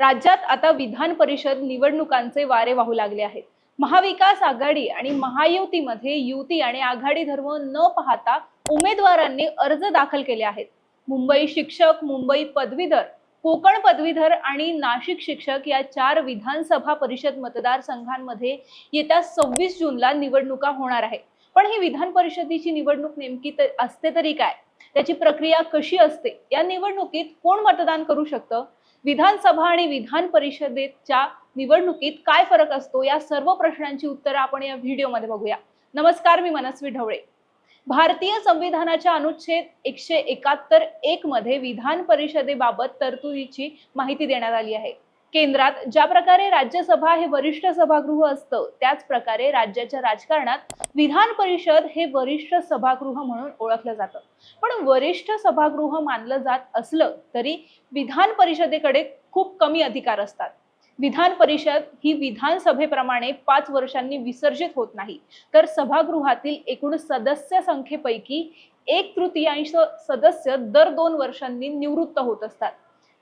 राज्यात आता विधान परिषद निवडणुकांचे वारे वाहू लागले आहेत. महाविकास आघाडी आणि महायुतीमध्ये युती आणि आघाडी धर्म न पाहता उमेदवारांनी अर्ज दाखल केले आहेत. मुंबई शिक्षक मुंबई पदवीधर कोकण पदवीधर आणि नाशिक शिक्षक या चार विधानसभा परिषद मतदारसंघांमध्ये येत्या सव्वीस जूनला निवडणुका होणार आहे पण ही विधान परिषदेची निवडणूक नेमकी तर असते तरी काय? त्याची प्रक्रिया कशी असते? या निवडणुकीत कोण मतदान करू शकतं? विधानसभा आणि विधान परिषदेच्या निवडणुकीत काय फरक असतो? या सर्व प्रश्नांची उत्तरं आपण या व्हिडिओमध्ये बघूया. नमस्कार मी मनस्वी ढवळे. भारतीय संविधानाच्या अनुच्छेद एकशे एकाहत्तर एक मध्ये विधान परिषदेबाबत तरतुदीची माहिती देण्यात आली आहे. केंद्रात ज्या प्रकारे राज्यसभा हे वरिष्ठ सभागृह असतं त्याच प्रकारे राज्याच्या राजकारणात विधान परिषद हे वरिष्ठ सभागृह म्हणून ओळखलं जातं. पण वरिष्ठ सभागृह मानलं जात असलं तरी विधान परिषदेकडे खूप कमी अधिकार असतात. विधान परिषद ही विधानसभेप्रमाणे पाच वर्षांनी विसर्जित होत नाही. तर सभागृहातील एकूण सदस्य संख्येपैकी एक तृतीयांश सदस्य दर दोन वर्षांनी निवृत्त होत असतात.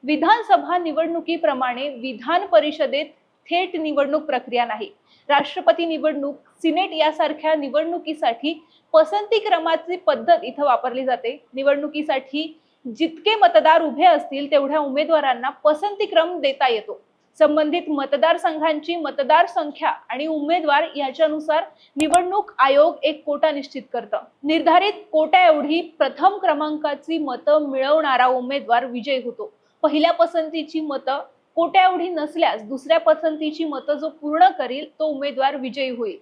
विधानसभा निवडणुकीप्रमाणे विधान परिषदेत थेट निवडणूक प्रक्रिया नाही. राष्ट्रपती निवडणूक सिनेट यासारख्या निवडणुकीसाठी पसंती क्रमाची पद्धत इथं वापरली जाते. निवडणुकीसाठी जितके मतदार उभे असतील तेवढ्या उमेदवारांना पसंती क्रम देता येतो. संबंधित मतदारसंघांची मतदार संख्या आणि उमेदवार याच्यानुसार निवडणूक आयोग एक कोटा निश्चित करतं. निर्धारित कोटा एवढी प्रथम क्रमांकाची मतं मिळवणारा उमेदवार विजयी होतो. पहिल्या पसंतीची मतं कोट्या एवढी नसल्यास दुसऱ्या पसंतीची मतं जो पूर्ण करील तो उमेदवार विजयी होईल.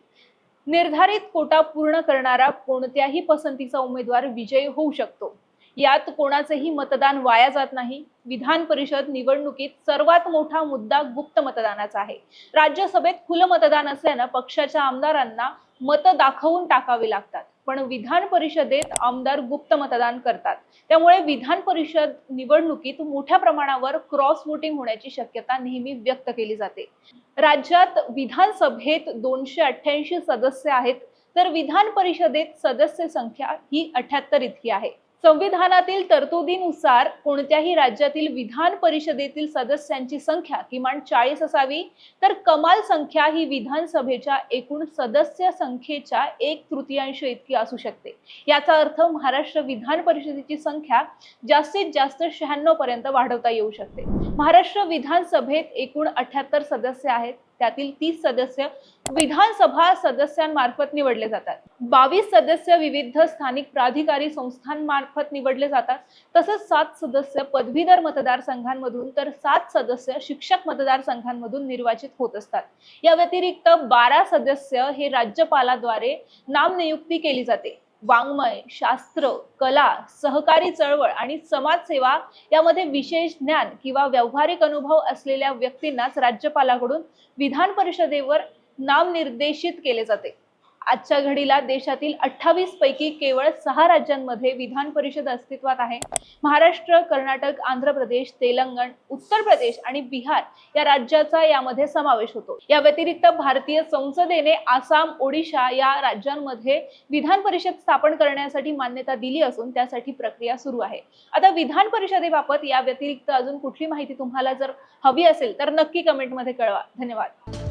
निर्धारित कोटा पूर्ण करणारा कोणत्याही पसंतीचा उमेदवार विजयी होऊ शकतो. यात कोणाचेही मतदान वाया जात नाही. विधान परिषद निवडणुकीत सर्वात मोठा मुद्दा गुप्त मतदानाचा आहे. राज्यसभेत खुलं मतदान असल्यानं पक्षाच्या आमदारांना मतं दाखवून टाकावी लागतात. पण विधान परिषदेत आमदार गुप्त मतदान करतात. त्यामुळे विधान परिषद निवडणुकीत मोठ्या प्रमाणावर क्रॉस वोटिंग होण्याची शक्यता नेहमी व्यक्त केली जाते. राज्यात विधानसभेत दोनशे अठ्ठ्याऐंशी सदस्य आहेत तर विधान परिषदेत सदस्य संख्या ही अठ्याहत्तर इतकी आहे. संविधानातील तरतुदीनुसार कोणत्याही राज्यातील विधान परिषदेतील सदस्यांची संख्या किमान चाळीस असावी. तर कमाल संख्या ही विधानसभेच्या एकूण सदस्य संख्येच्या एक तृतीयांश इतकी असू शकते. याचा अर्थ महाराष्ट्र विधान परिषदेची संख्या जास्तीत जास्त शहाण्णव पर्यंत वाढवता येऊ शकते. महाराष्ट्र विधानसभेत एकूण अठ्याहत्तर सदस्य आहेत. त्यातील तीस सदस्य विधानसभा सदस्यांमार्फत निवडले जातात. बावीस सदस्य विविध स्थानिक प्राधिकारी संस्थांमार्फत निवडले जातात. तसंच सात सदस्य पदवीधर मतदारसंघांमधून तर सात सदस्य शिक्षक मतदारसंघांमधून निर्वाचित होत असतात. या व्यतिरिक्त बारा सदस्य हे राज्यपालाद्वारे नामनियुक्ती केली जाते. वाङ्मय शास्त्र कला सहकारी चळवळ आणि समाजसेवा यामध्ये विशेष ज्ञान किंवा व्यावहारिक अनुभव असलेल्या व्यक्तींनाच राज्यपालाकडून विधान परिषदेवर नामनिर्देशित केले जाते. आजच्या घडीला देशातील अठ्ठावीस पैकी केवळ सहा राज्यांमध्ये विधान परिषद अस्तित्वात आहे. महाराष्ट्र कर्नाटक आंध्र प्रदेश तेलंगण उत्तर प्रदेश आणि बिहार या राज्याचा यामध्ये समावेश होतो. या व्यतिरिक्त भारतीय संसदेने आसाम ओडिशा या राज्यांमध्ये विधान परिषद स्थापन करण्यासाठी मान्यता दिली असून त्यासाठी प्रक्रिया सुरू आहे. आता विधान परिषदेबाबत या व्यतिरिक्त अजून कुठली माहिती तुम्हाला जर हवी असेल तर नक्की कमेंटमध्ये कळवा. धन्यवाद.